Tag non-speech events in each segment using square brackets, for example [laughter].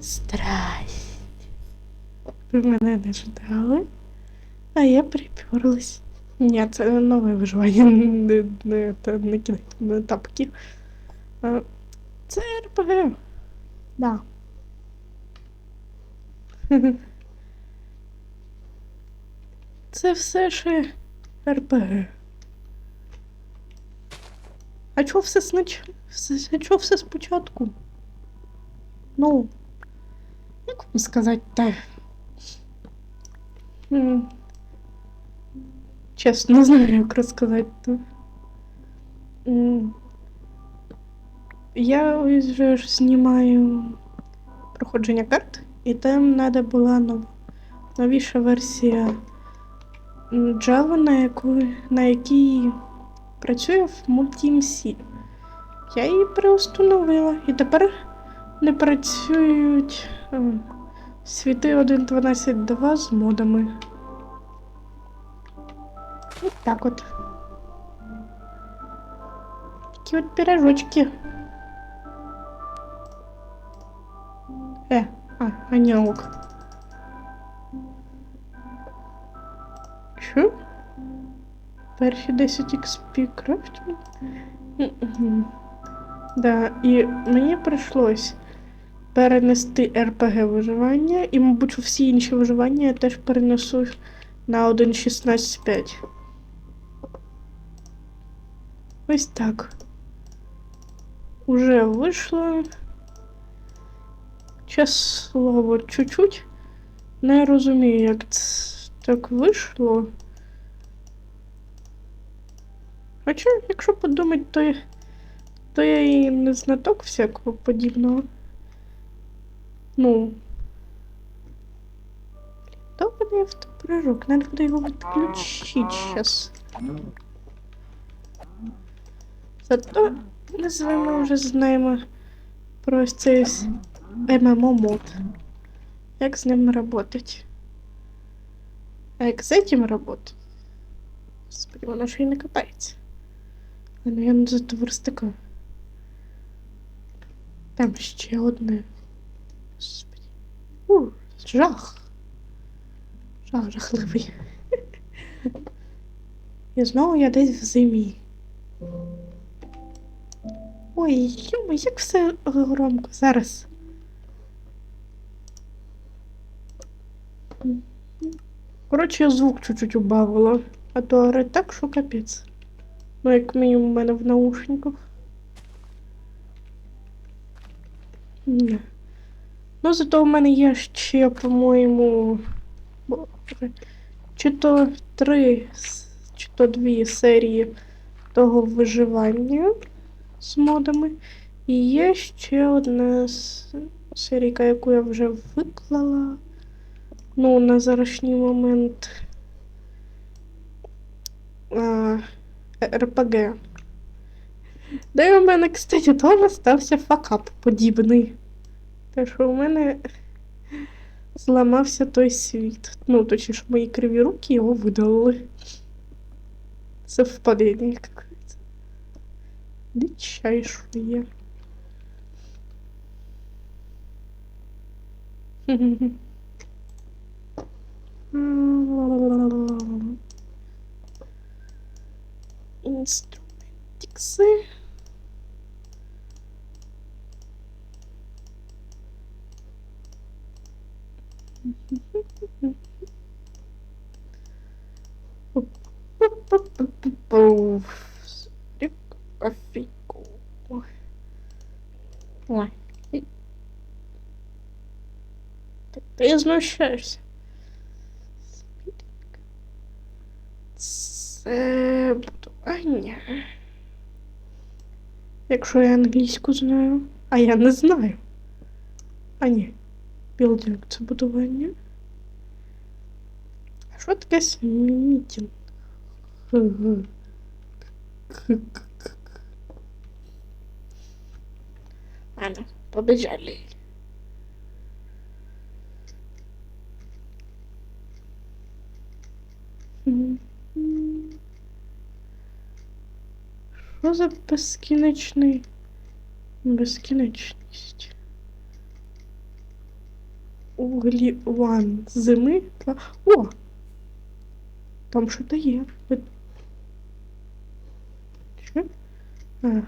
Страсть. Ви мене не ждали, а я приперлась. Ні, це нове виживання, не, не, не кидайте на тапки. Це РПГ. Да. [laughs] Це все ще РПГ. А чого все снач... все, все спочатку? Ну, як вам сказати? М, Чесно, не знаю, як розказати. Я ось вже знімаю проходження карт, і там треба була нов... новіша версія Java, на, яку... на якій працює в MultiMC. Я її переустановила, і тепер не працюють е, світи 1.12.2 з модами. Ось так от. Такі от пирожочки. Е, а, анялок. Що? Перші 10 XP крафтинг? Мгм. Да, і мені прийшлось перенести RPG виживання, і, мабуть, всі інші виживання я теж перенесу на 1.16.5. Ось так. Уже вийшло. Чесно слово, чуть-чуть. Не розумію, як це так вийшло. Хоча, якщо подумати, то, то я і не знаток всякого подібного. Ну. Довбаний автопрыжок. Надо буде його відключити зараз. Зато ми з вами вже знаємо про цей ММО мод. Як з ним работать. А як з этим работать? Господи, вона ж і не я не верстака. Там ще одне. Господи. У, жах. Жах жахливий. І знову я десь в зимі. Ой, йома, як все громко зараз. Коротше, я звук чуть-чуть убавила, а то орать так, що капець. Ну, як мінімум у мене в наушниках. Ні. Ну, зато у мене є ще, по-моєму, чи то три, чи то дві серії того виживання з модами. І є ще одна серійка, яку я вже виклала. Ну, на зарашній момент. РПГ. І у мене, кстати, теж стався факап подібний. Те, що у мене зламався той світ. Ну, точніше, мої криві руки його видалили. Совпадение какое-то. Дичайшее. Инструментиксы. Кофейку. Ой. Так ти знущаєшся. Це будування. Якщо я англійську знаю. А я не знаю. А ні. Білдинг це будування. А що таке смітінг? Х-х. К-к-к. Ладно, побежали. М-м. Що за безкінечний безкінечність? Углі ван зими. О! Там що-то є. Що? А.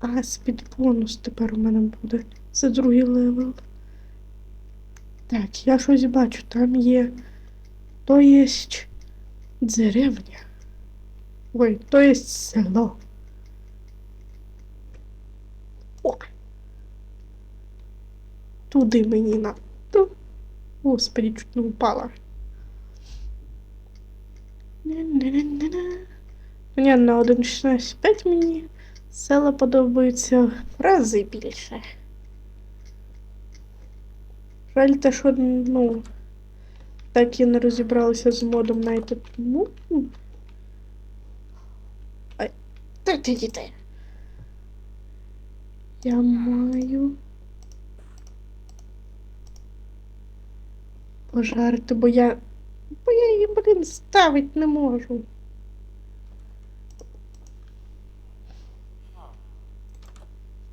А, спід бонус тепер у мене буде. Це другий левел. Так, я щось бачу, там є. То єсть деревня. Ой, то єсть село. Туди мені на. Господи, чуть не упала. Мені на 1.16.5 мені села подобаються в рази більше. Жаль те, що, ну, так і не розібралися з модом Night. Ну. Ай, ти дітей? Я маю. Пожарити, бо я. Бо я її, блін, ставити не можу.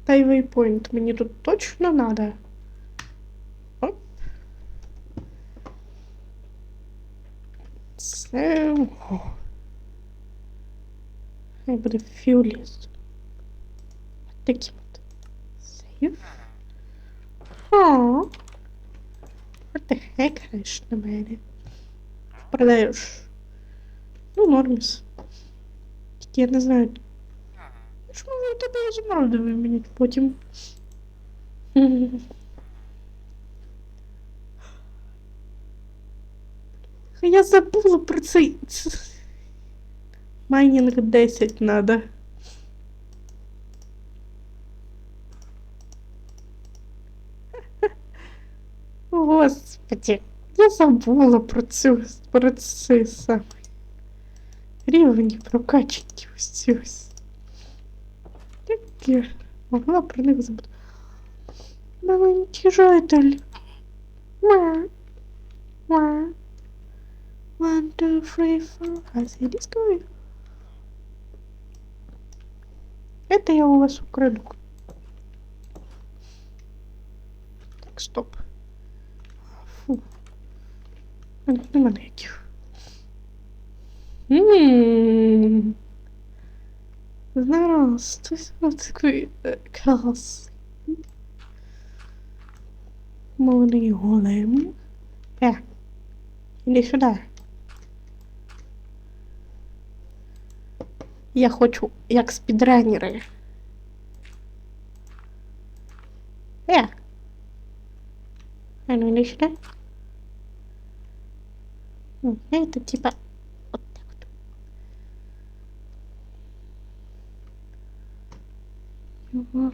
Та й вейпоінт мені тут точно надо. Оп. Це. Хай буде фіоліст. Таким от. Сейф. О. What the heck, граєш на мене? Продаєш. Ну, норміс. Тільки я не знаю. Що вони тебе змордові мені потім. Я забула про цей. Майнінг 10 надо. Господи, я забула про цю про самий рівень прокачки ось ці ось. Як я могла про них забути? Маленький житель. Ма. Ма. One, two, three, four. See this guy. Это я у вас украду. Так, стоп. Ніяких. Ммм. Здравствуй, вот такой э. Молодий голем. Е, іди сюди. Я хочу, як спідранери. Е. А ну іди сюди. Это типа вот так вот.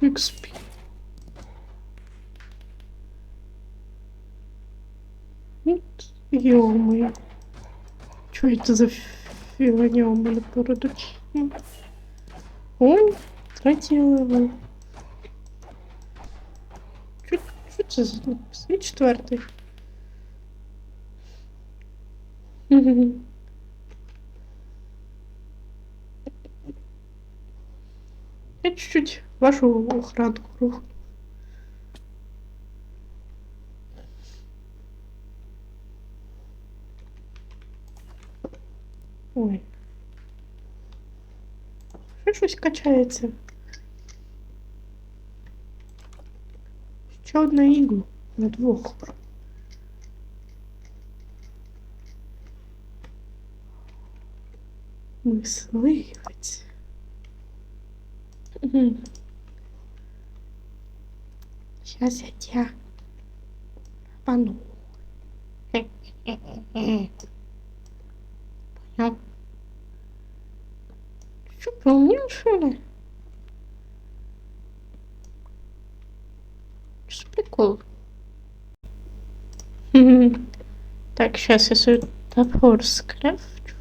XP. Ё-моё. Что это за фигня у меня перед очима? О, третій левел. Що, що це за напис? четвертий. Мгм. Я чуть-чуть вашу охранку рухну. Ой. Ще щось качається. Ще одна ігла на двох. Мисливець. Сейчас я тебя пану. [laughs] Понял? Что, что прикол? [laughs] Так, сейчас я свій топор скрафчу.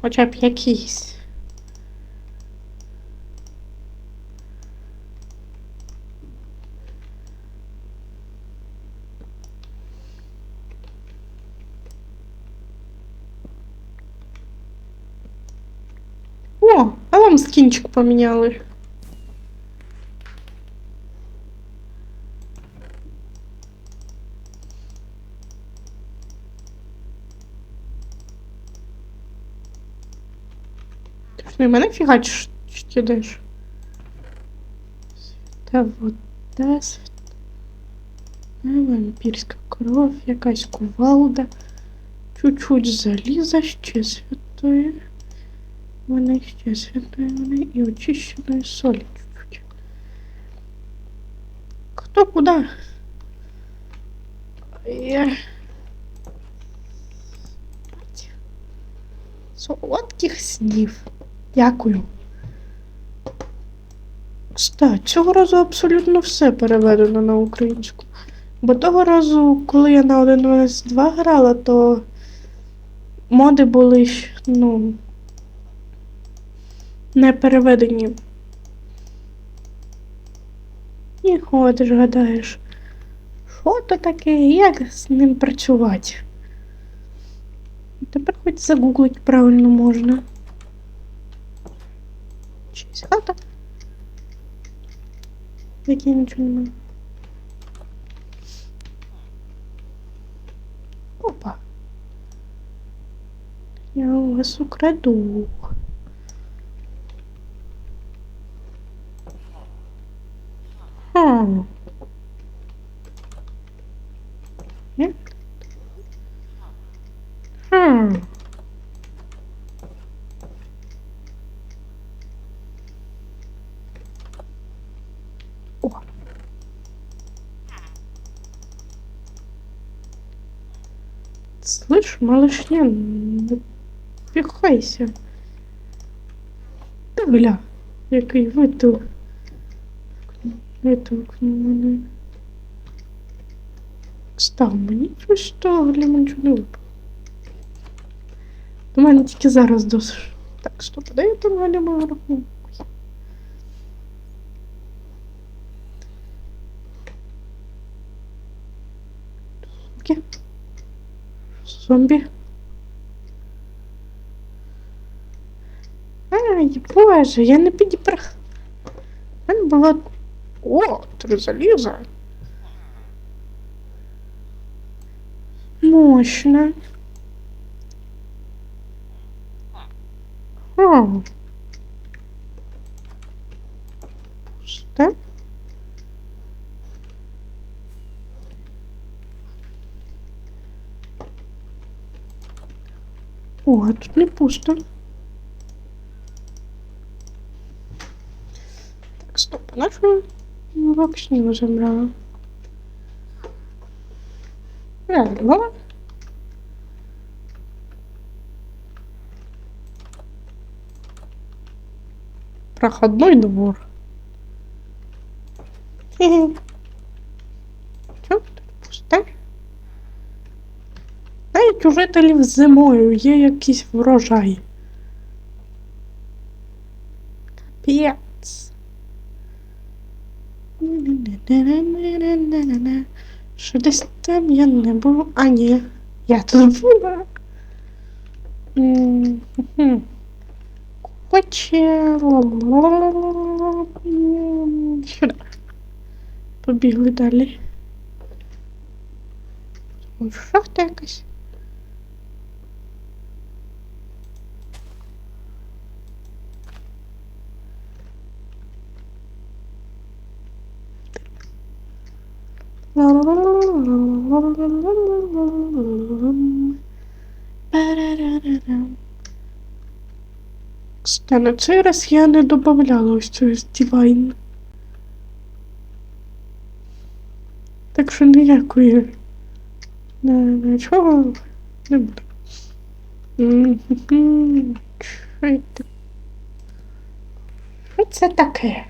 Хоча б якийсь. Вам скінчик поміняли. Ти ж не мене фігачиш, чи ти йдеш? Свята вода, свята вампірська якась кувалда, чуть-чуть заліза, ще святої. Вона ще святої води і очищеної солі. Хто куди? Я... Солодких снів. Дякую. Кстати, цього разу абсолютно все переведено на українську. Бо того разу, коли я на 1.12 грала, то моди були ну, не переведені. І ходиш, гадаєш, що то таке, як з ним працювати. Тепер хоч загуглить правильно можна. Чись хата. Які нічого немає. Опа. Я у вас украду. Хм. Нет? Хм. О. Слышь, малышня, не пихайся. Та гля, який виту. Витовкнув мене. Став мені того для мене випало. До мене тільки зараз досить. Так, стоп, де я там Галя маю рахунок? Зомбі. Зомбі. Ай, боже, я не підіпрах. У мене була. О, три заліза. Мощно. О. Пусто. О, а тут не пусто. Так, стоп, нашу вакцину забрала. Реально. Проходной двор. Хе-хе. У жителів зимою є якийсь врожай. Капець. Що десь там я не був. А, ні. Я тут була. Хоче. Сюди. Побігли далі. Шахта якась. Кстати, на цей раз я не додавала ось цього Divine. Так що ніякої нічого не буде. Що це таке?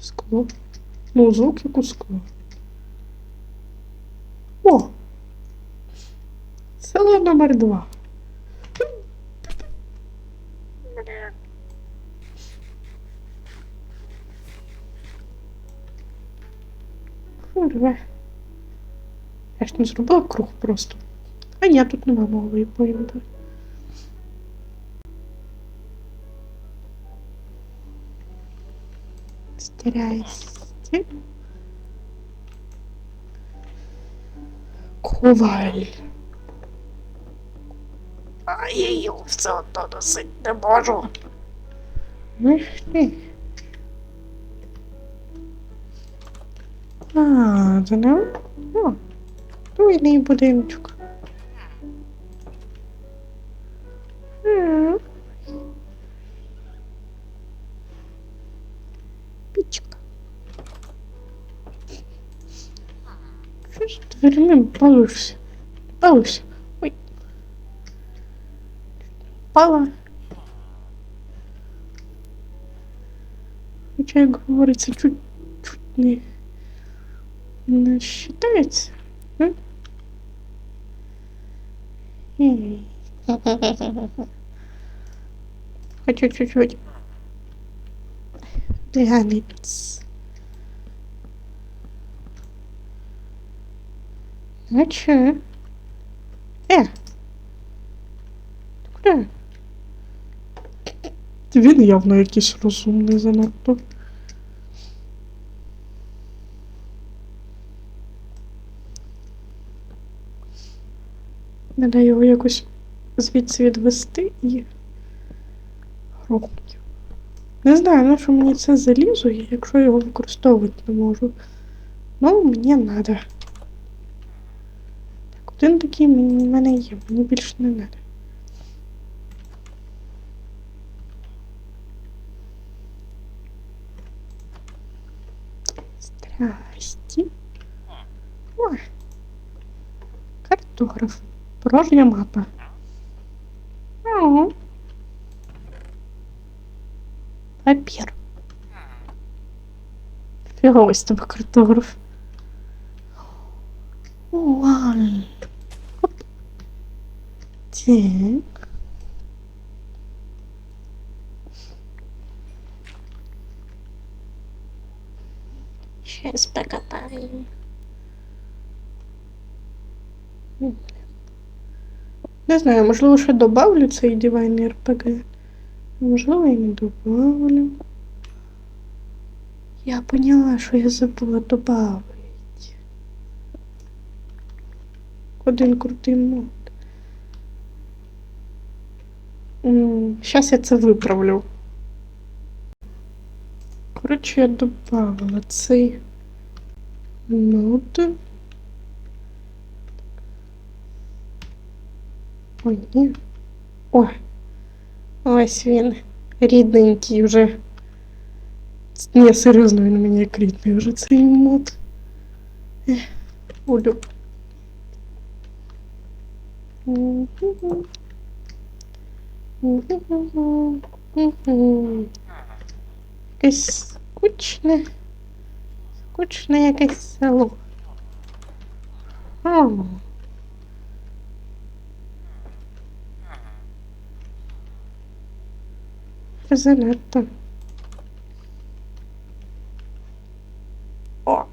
Скло. Ну, звуки куска. О! Село номер два. Курва. Я ж не зробила круг просто. А ні, тут нема нової поїмки. Стирайся. Коваль. А я її все одно носить не можу. Ти. А, це не... О, туйний будиночок. М. Що ж ти дверми балуєшся? Балуйся. Ой. Пала. Хоча, як говориться, чуть, чуть не, не считається. М? Ей. Хочу чуть-чуть глянуть. Ну чё? Э! Ти куди? Він явно якийсь розумний занадто. Треба його якось звідси відвести і грохнути. Не знаю, на що мені це залізо, якщо його використовувати не можу. Ну, мені треба. Так, один такий мені- в мене є, мені більше не треба. Здрасті. О, картограф. Порожня мапа. Ага. Папір. Фіговий з тебе картограф. Так. Щас покопаю. М. Не знаю, можливо, ще добавлю цей дивайний РПГ. Можливо, і не добавлю. Я поняла, що я забула добавити. Один крутий мод. Зараз я це виправлю. Коротше, я добавила цей мод. Ой, ні. О, ось він. Рідненький вже. Ні, серйозно, він мені як рідний вже цей мод. Буду. Якесь скучне. Скучне якесь село. О. Занадто. О!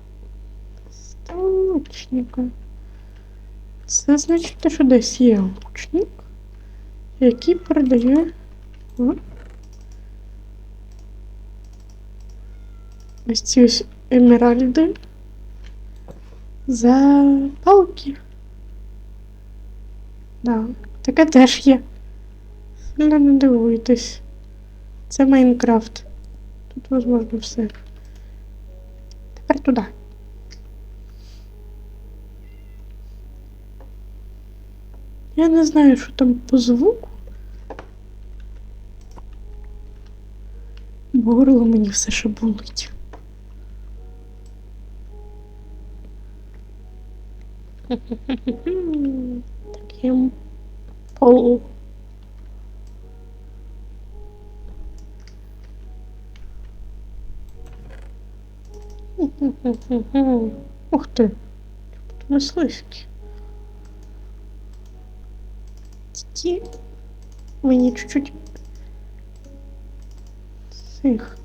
Лучника. Це значить, що десь є лучник, який передає. О. Ось ці ось емеральди за палки. Да, таке теж є. Сильно не дивуйтесь. Це Майнкрафт. Тут можливо все. Тепер туди. Я не знаю, що там по звуку. Горло мені все ще болить. Таким полу. Ух ти. Мисливський. Мені чуть-чуть цих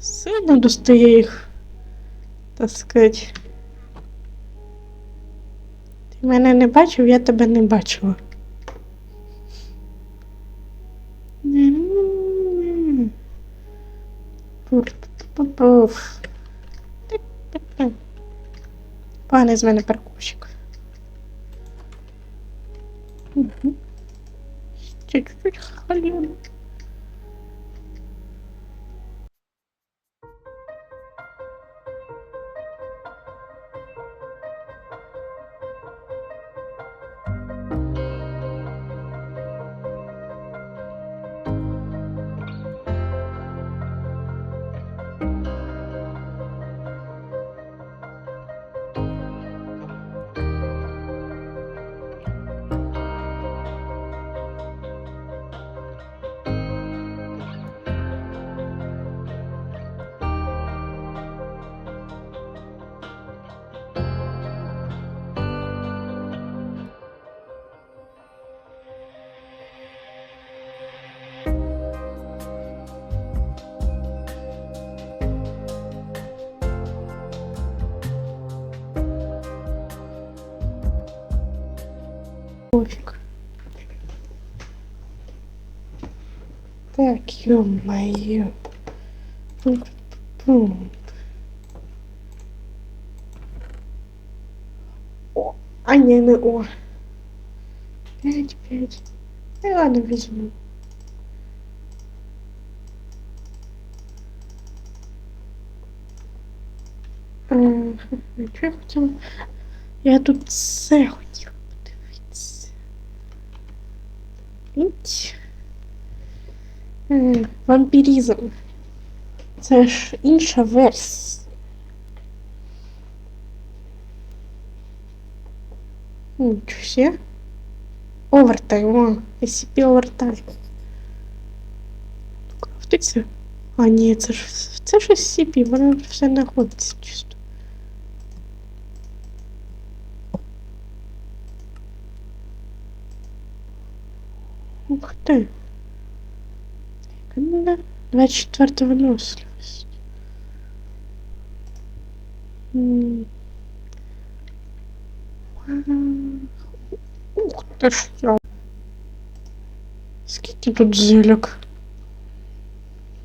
сильно достає їх, так сказати. Ти мене не бачив, я тебе не бачила. Поганий з мене паркурщик. Чуть-чуть халюну. Так, ё-моё. О, а не, не о. Пять, пять. Ну ладно, возьму. Що я хотіла? Я тут все хотіла подивитися. Іть. Е, Вампіризм. Це ж інша версія. Нічого себе. Овертай, о, SCP овертай. Крафтиться? А, ні, це ж це ж SCP, воно все знаходиться чисто. Ух ти. Яка 24 виносливість. М. Вау. Ух ти що. Скільки тут зелек?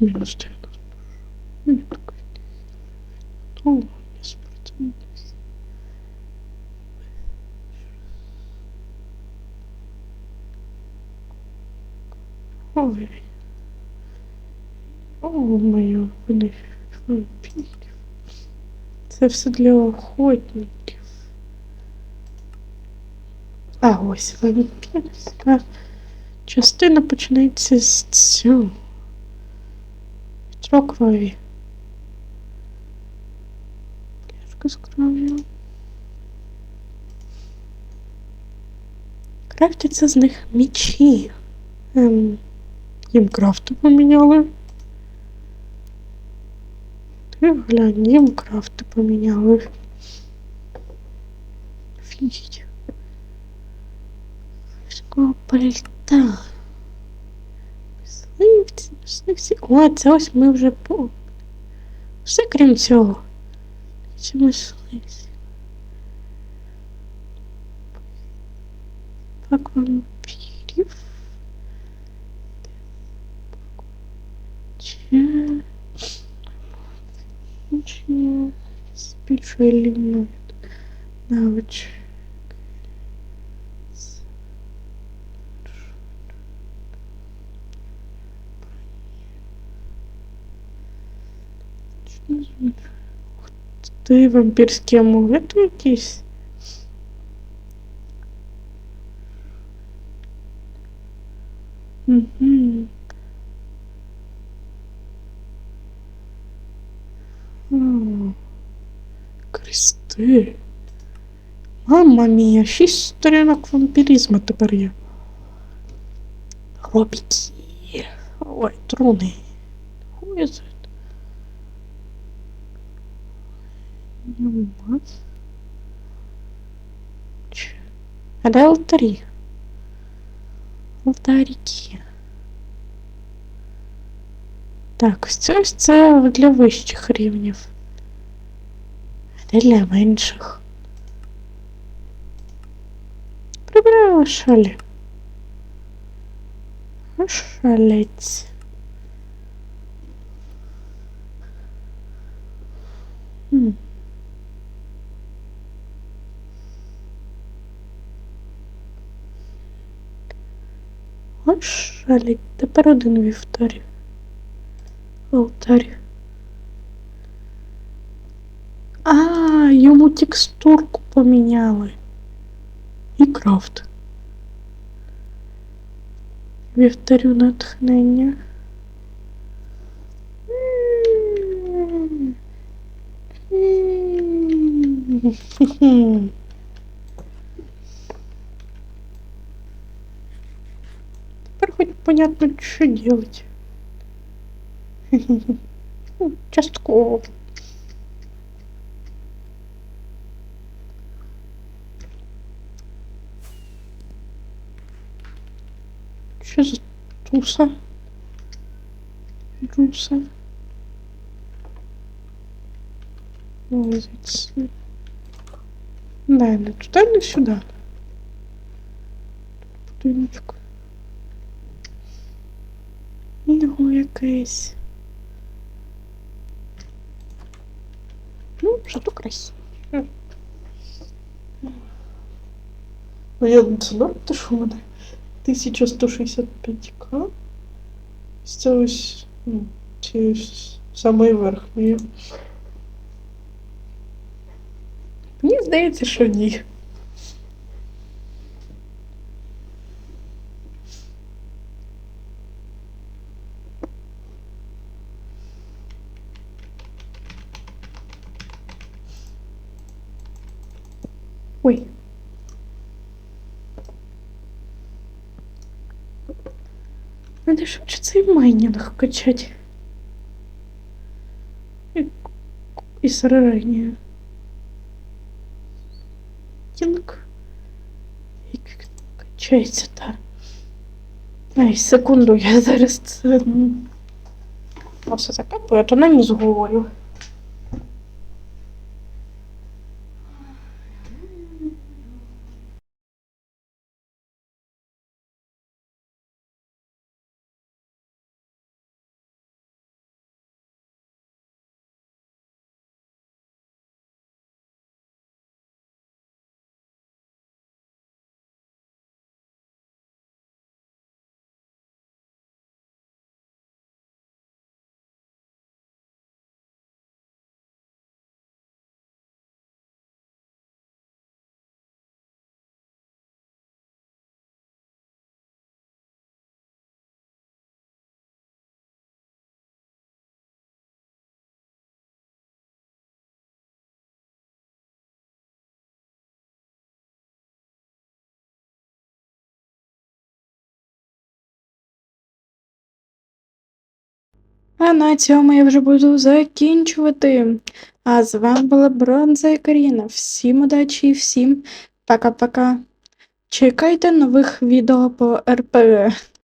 Мінус 90. М, такой. О, не спортивний. Ой. Моє вони. Це все для охотників. А ось вампірська частина починається з цього. Троквові. Пляшка з кров'ю. Крафтяться з них мічі. Ем, їм крафту поміняли. Ти глянь, їм крафти поміняли. Офігеть. Морського пальта. Мисливці, мисливці. О, це ось ми вже по. Все крім цього. Це мисливці. Пак вампірів. Чи... Чи... Збільшує ліміт. Навич. Ти вампірські амулети якісь? Угу. Крести. Мамма мія, шість сторінок вампіризму тепер є. Робіки. Ой, труни. Хуй знає. Нема. Ч- А де алтарі? Алтаріки. Так, ось це ось це для вищих рівнів. не для менших. Прибираємо шалі. Шалець. Хм. Ось шаліть. Тепер один вівторі. Алтарь. А, йому текстурку поміняли. І крафт. Вівтарю натхнення. Теперь хоть понятно, что делать. Частково. Что за туса? Джуса. Лазить. Да, не туда, не сюда. Будиночок. Ну, якесь. Ну, зато красиво. Ну, я знати, що в мене 1165к. Це ось, ну, ці ось самий верхній. Мені здається, що ні. Надо швидше цей майнінг качать. І, і сраження. Тінок. Як качається та. Ай, секунду, я [laughs] зараз це. Все закапую, то на ніс говорю. А на цьому я вже буду закінчувати. А з вами була Бронза і Каріна. Всім удачі і всім пока-пока. Чекайте нових відео по РПГ.